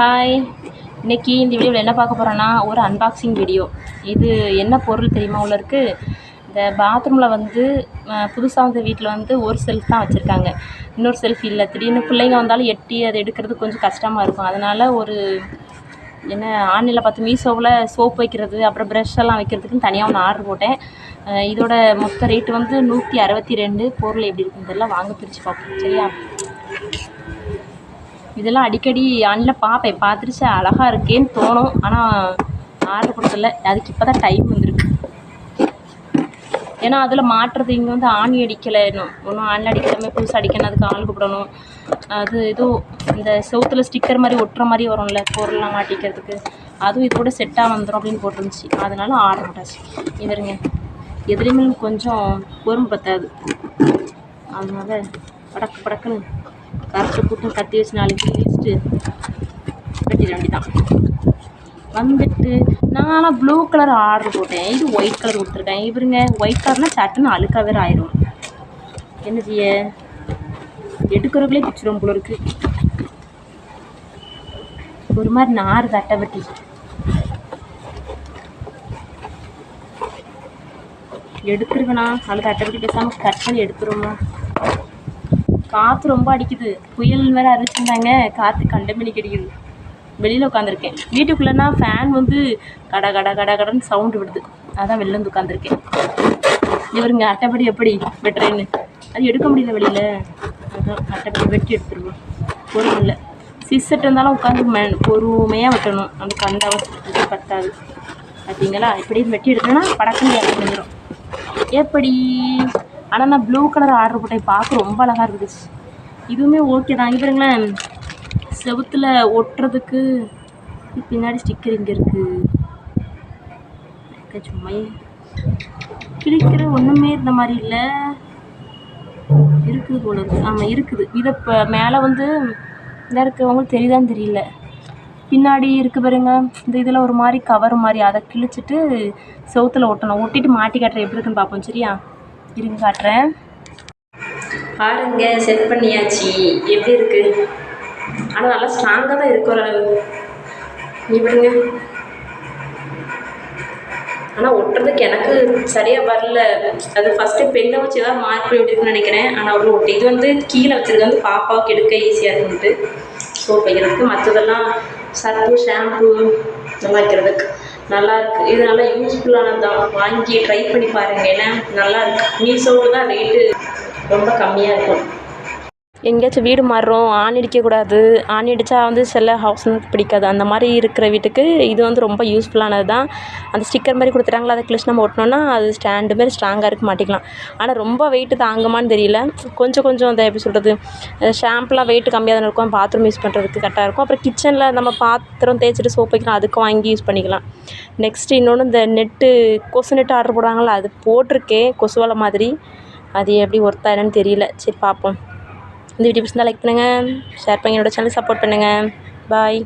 Hi இன்றைக்கி இந்த வீடியோவில் என்ன பார்க்க போகிறோன்னா ஒரு அன்பாக்சிங் வீடியோ இது என்ன பொருள் தெரியுமா உள்ள இருக்குது இந்த பாத்ரூமில் வந்து புதுசாக வந்த வீட்டில் வந்து ஒரு செல்ஃப் தான் வச்சுருக்காங்க. இன்னொரு செல்ஃப் இல்லை. திடீர்னு பிள்ளைங்க வந்தாலும் எட்டி அதை எடுக்கிறது கொஞ்சம் கஷ்டமாக இருக்கும். அதனால் ஒரு என்ன ஆன்லைனில் பார்த்து மீஷோவில் சோப் வைக்கிறது அப்புறம் ப்ரஷ் எல்லாம் வைக்கிறதுக்குன்னு தனியாக ஒன்று ஆர்டர் போட்டேன். இதோட மொத்த ரேட்டு வந்து நூற்றி அறுபத்தி ரெண்டு. பொருள் எப்படி இருக்குன்னு தெரியல. வாங்க பிரித்து பார்ப்போம். சரியா? இதெல்லாம் அடிக்கடி ஆன்லைனில் பார்ப்பேன். பார்த்துட்டு அழகாக இருக்கேன்னு தோணும். ஆனால் ஆர்டர் கொடுக்கல. அதுக்கு இப்போ தான் டைம் வந்திருக்கு. ஏன்னா அதில் மாட்டுறது இங்கே வந்து ஆணி அடிக்கலை. இன்னும் ஒன்றும் ஆணில் அடிக்கலாமே புதுசாக அடிக்கணும். அதுக்கு ஆள் கூப்பிடணும். அது ஏதோ இந்த செவுத்தில் ஸ்டிக்கர் மாதிரி ஒட்டுற மாதிரி வரும்ல பொருள்லாம் மாட்டிக்கிறதுக்கு. அதுவும் இதோட செட்டாக வந்துடும் அப்படின்னு போட்டிருந்துச்சு. அதனால ஆர்டர் போட்டாச்சு. இவருங்க எதுலேயுமே கொஞ்சம் பொறுமை பத்தாது. அதனால் படக்கு படக்குன்னு கரைச்சி போட்டு கத்தி வச்சு நாளைக்கு வச்சுட்டு கட்டிட வேண்டிதான் வந்துட்டு நான் ப்ளூ கலர் ஆர்டர் போட்டேன். இது ஒயிட் கலர் கொடுத்துருக்கேன். இவருங்க ஒயிட் கலர்னால் சட்டுன்னு அழுக்கா வேறு ஆயிரும். என்ன செய்ய? எடுக்கிறவங்களே பிடிச்சிரும் போல இருக்கு. ஒரு மாதிரி நார் தட்டை வெட்டி. எடுத்துருவேண்ணா அது தட்டை வெட்டி பேசாமல் கட் பண்ணி எடுத்துருவோமா? காற்று ரொம்ப அடிக்குது. புயல் வேறு அரைச்சிருந்தாங்க காற்று கண்டமணிக்கு அடிக்குது வெளியில் உட்காந்துருக்கேன் வீட்டுக்குள்ளேனா ஃபேன் வந்து கட கட கட கடன்னு சவுண்டு விடுது. அதான் வெளில வந்து உட்காந்துருக்கேன் இவருங்க அட்டைப்படி எப்படி வெட்டுறேன்னு. அது எடுக்க முடியல வெளியில். அதான் அட்டைப்படி வெட்டி எடுத்துருவோம். பொருள் இல்லை. சிஸ்ஸட் இருந்தாலும் உட்காந்து மே பொறுமையாக வெட்டணும். அந்த கண்ட அவசரத்துக்கு பத்தாது. பார்த்தீங்களா? இப்படி வெட்டி எடுத்தோன்னா படக்கம் வந்துடும் எப்படி? ஆனால் நான் ப்ளூ கலர் ஆர்டர் போட்டேன் பார்க்க ரொம்ப அழகாக இருந்துச்சு இதுவுமே ஓகே தான். இங்கே பாருங்களேன். செவுத்துல ஒட்டுறதுக்கு பின்னாடி ஸ்டிக்கர் இங்கே இருக்குது சும்மா கிழிக்கிற ஒன்றுமே இந்த மாதிரி இல்லை. இருக்குது போல இருக்குது ஆமாம் இருக்குது. இதை இப்போ மேலே வந்து இதாக இருக்கவங்களுக்கு தெரியுதான்னு தெரியல. பின்னாடி இருக்குது பாருங்க. இந்த இதில் ஒரு மாதிரி கவர் மாதிரி. அதை கிழிச்சிட்டு செவுத்துல ஒட்டணும். ஒட்டிட்டு மாட்டி காட்டுற எப்படி இருக்குன்னு பார்ப்போம். சரியா? இருங்க காட்டுறேன். பாருங்க செட் பண்ணியாச்சு. எப்படி இருக்கு? ஆனால் நல்லா ஸ்ட்ராங்காக தான் இருக்கு ஓரளவு. இப்படிங்க ஆனால் ஒட்டுறதுக்கு எனக்கு சரியாக வரல. அது ஃபஸ்ட்டு பெண்ணை வச்சு தான் மார்க் பண்ணி விட்டுருக்குன்னு நினைக்கிறேன். ஆனால் அவ்வளோ ஒட்டி. இது வந்து கீழே வச்சுருக்க வந்து பாப்பாவுக்கு எடுக்க ஈஸியாக இருக்குன்ட்டு. சோப் வைக்கிறதுக்கு மற்றதெல்லாம் சர்ப்பு ஷாம்பு இதெல்லாம் வைக்கிறதுக்கு. நல்லா இருக்கு இது நல்லா யூஸ்ஃபுல்லானது தான். வாங்கி ட்ரை பண்ணி பாருங்க. ஏன்னா நல்லா இருக்கு. மீஷோவில் தான் ரேட்டு ரொம்ப கம்மியாக இருக்கும். எங்கேயாச்சும் வீடு மாறுறோம் ஆணி அடிக்கக்கூடாது ஆணி அடித்தா வந்து சில ஹவுஸ் பிடிக்காது. அந்த மாதிரி இருக்கிற வீட்டுக்கு இது வந்து ரொம்ப யூஸ்ஃபுல்லானது தான். அந்த ஸ்டிக்கர் மாதிரி கொடுத்துட்டாங்களா அதை கிழிச்சு நம்ம ஒட்டினோன்னா அது ஸ்டாண்டு மாதிரி ஸ்ட்ராங்காக இருக்க மாட்டிக்கலாம். ஆனால் ரொம்ப வெயிட்டு தாங்குமான்னு தெரியல. கொஞ்சம் கொஞ்சம் அந்த எப்படி சொல்கிறது ஷாம்புலாம் வெயிட் கம்மியாக தானே இருக்கும். பாத்ரூம் யூஸ் பண்ணுறதுக்கு கரெக்டாக இருக்கும். அப்புறம் கிச்சனில் நம்ம பாத்திரம் தேய்ச்சிட்டு சோப் வைக்கலாம். அதுக்கும் வாங்கி யூஸ் பண்ணிக்கலாம். நெக்ஸ்ட் இன்னொன்று இந்த நெட்டு கொசு நெட்டு ஆர்டர் போடுறாங்களா அது போட்டிருக்கேன் கொசுவலை மாதிரி. அது எப்படி ஒர்த்தா என்னன்னு தெரியல. சரி பார்ப்போம். இந்த வீடியோ பிடிச்சிருந்தா லைக் பண்ணுங்கள் ஷேர் பண்ணி என்னோட சேனல் சப்போர்ட் பண்ணுங்கள் பாய்